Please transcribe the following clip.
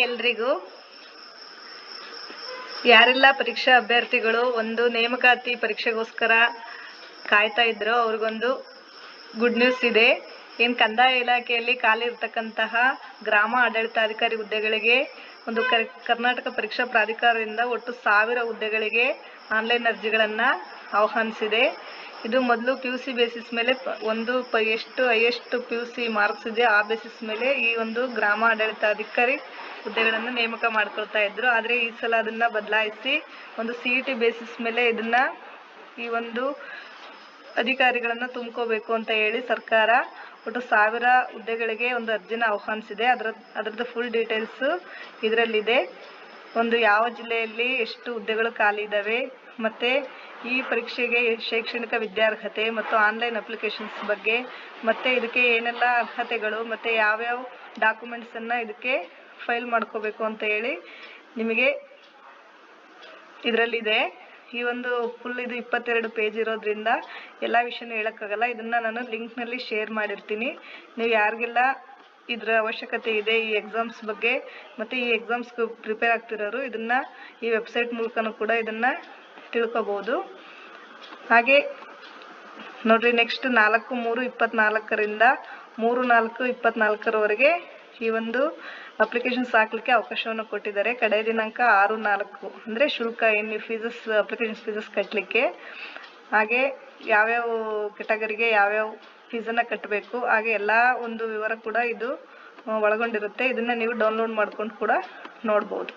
ಎಲ್ರಿಗೂ? ಯಾರೆಲ್ಲ ಪರೀಕ್ಷಾ ಅಭ್ಯರ್ಥಿಗಳು ಒಂದು ನೇಮಕಾತಿ ಪರೀಕ್ಷೆಗೋಸ್ಕರ ಕಾಯ್ತಾ ಇದ್ರು, ಅವ್ರಿಗೊಂದು ಗುಡ್ ನ್ಯೂಸ್ ಇದೆ. ಏನು ಕಂದಾಯ ಇಲಾಖೆಯಲ್ಲಿ ಖಾಲಿ ಇರ್ತಕ್ಕಂತಹ ಗ್ರಾಮ ಆಡಳಿತಾಧಿಕಾರಿ ಹುದ್ದೆಗಳಿಗೆ, ಒಂದು ಕರ್- ಕರ್ನಾಟಕ ಪರೀಕ್ಷಾ ಪ್ರಾಧಿಕಾರದಿಂದ ಒಟ್ಟು ಸಾವಿರ ಹುದ್ದೆಗಳಿಗೆ ಆನ್ಲೈನ್ ಅರ್ಜಿಗಳನ್ನು ಆಹ್ವಾನಿಸಿದೆ. ಇದು ಮೊದಲು ಪಿ ಯು ಬೇಸಿಸ್ ಮೇಲೆ ಒಂದು ಪ, ಎಷ್ಟು ಎಷ್ಟು ಪಿ ಯು ಸಿ ಮಾರ್ಕ್ಸ್ ಇದೆ ಆ ಬೇಸಿಸ್ ಮೇಲೆ ಈ ಒಂದು ಗ್ರಾಮ ಆಡಳಿತಾಧಿಕಾರಿ ಹುದ್ದೆಗಳನ್ನು ನೇಮಕ ಮಾಡ್ಕೊಳ್ತಾ ಇದ್ರು. ಆದರೆ ಈ ಸಲ ಅದನ್ನ ಬದಲಾಯಿಸಿ ಒಂದು ಸಿ ಇ ಟಿ ಬೇಸಿಸ್ ಮೇಲೆ ಇದನ್ನ ಈ ಒಂದು ಅಧಿಕಾರಿಗಳನ್ನ ತುಂಬ್ಕೋಬೇಕು ಅಂತ ಹೇಳಿ ಸರ್ಕಾರ ಒಟ್ಟು ಸಾವಿರ ಹುದ್ದೆಗಳಿಗೆ ಒಂದು ಅರ್ಜಿನ ಆಹ್ವಾನಿಸಿದೆ. ಅದರ, ಅದರದ್ದು ಫುಲ್ ಡೀಟೇಲ್ಸ್ ಇದರಲ್ಲಿದೆ. ಒಂದು ಯಾವ ಜಿಲ್ಲೆಯಲ್ಲಿ ಎಷ್ಟು ಹುದ್ದೆಗಳು ಖಾಲಿ ಇದ್ದಾವೆ ಮತ್ತೆ ಈ ಪರೀಕ್ಷೆಗೆ ಶೈಕ್ಷಣಿಕ ವಿದ್ಯಾರ್ಹತೆ ಮತ್ತು ಆನ್ಲೈನ್ ಅಪ್ಲಿಕೇಶನ್ಸ್ ಬಗ್ಗೆ ಮತ್ತೆ ಇದಕ್ಕೆ ಏನೆಲ್ಲ ಅರ್ಹತೆಗಳು ಮತ್ತೆ ಯಾವ್ಯಾವ ಡಾಕ್ಯುಮೆಂಟ್ಸ್ ಅನ್ನ ಇದಕ್ಕೆ ಫೈಲ್ ಮಾಡ್ಕೋಬೇಕು ಅಂತ ಹೇಳಿ ನಿಮಗೆ ಇದರಲ್ಲಿದೆ. ಈ ಒಂದು ಫುಲ್ ಇದು ಇಪ್ಪತ್ತೆರಡು ಪೇಜ್ ಇರೋದ್ರಿಂದ ಎಲ್ಲ ವಿಷಯನೂ ಹೇಳೋಕ್ಕಾಗಲ್ಲ. ಇದನ್ನ ನಾನು ಲಿಂಕ್ನಲ್ಲಿ ಶೇರ್ ಮಾಡಿರ್ತೀನಿ. ನೀವು ಯಾರಿಗೆಲ್ಲ ಇದರ ಅವಶ್ಯಕತೆ ಇದೆ ಈ ಎಕ್ಸಾಮ್ಸ್ ಬಗ್ಗೆ ಮತ್ತು ಈ ಎಕ್ಸಾಮ್ಸ್ಗೆ ಪ್ರಿಪೇರ್ ಆಗ್ತಿರೋರು, ಇದನ್ನ ಈ ವೆಬ್ಸೈಟ್ ಮೂಲಕನೂ ಕೂಡ ಇದನ್ನ ತಿಳ್ಕೊಬೋದು. ಹಾಗೆ ನೋಡ್ರಿ ನೆಕ್ಸ್ಟ್ ನಾಲ್ಕು, ಮೂರು, ಇಪ್ಪತ್ನಾಲ್ಕರಿಂದ ಮೂರು, ನಾಲ್ಕು, ಇಪ್ಪತ್ನಾಲ್ಕರವರೆಗೆ ಈ ಒಂದು ಅಪ್ಲಿಕೇಶನ್ಸ್ ಹಾಕ್ಲಿಕ್ಕೆ ಅವಕಾಶವನ್ನು ಕೊಟ್ಟಿದ್ದಾರೆ. ಕಡೆಯ ದಿನಾಂಕ ಆರು ನಾಲ್ಕು. ಅಂದರೆ ಶುಲ್ಕ ಏನು ಫೀಸಸ್ ಅಪ್ಲಿಕೇಶನ್ ಫೀಸಸ್ ಕಟ್ಟಲಿಕ್ಕೆ ಹಾಗೆ ಯಾವ್ಯಾವ ಕೆಟಗರಿಗೆ ಯಾವ್ಯಾವ ಫೀಸನ್ನು ಕಟ್ಟಬೇಕು ಹಾಗೆ ಎಲ್ಲ ಒಂದು ವಿವರ ಕೂಡ ಇದು ಒಳಗೊಂಡಿರುತ್ತೆ. ಇದನ್ನ ನೀವು ಡೌನ್ಲೋಡ್ ಮಾಡ್ಕೊಂಡು ಕೂಡ ನೋಡ್ಬೋದು.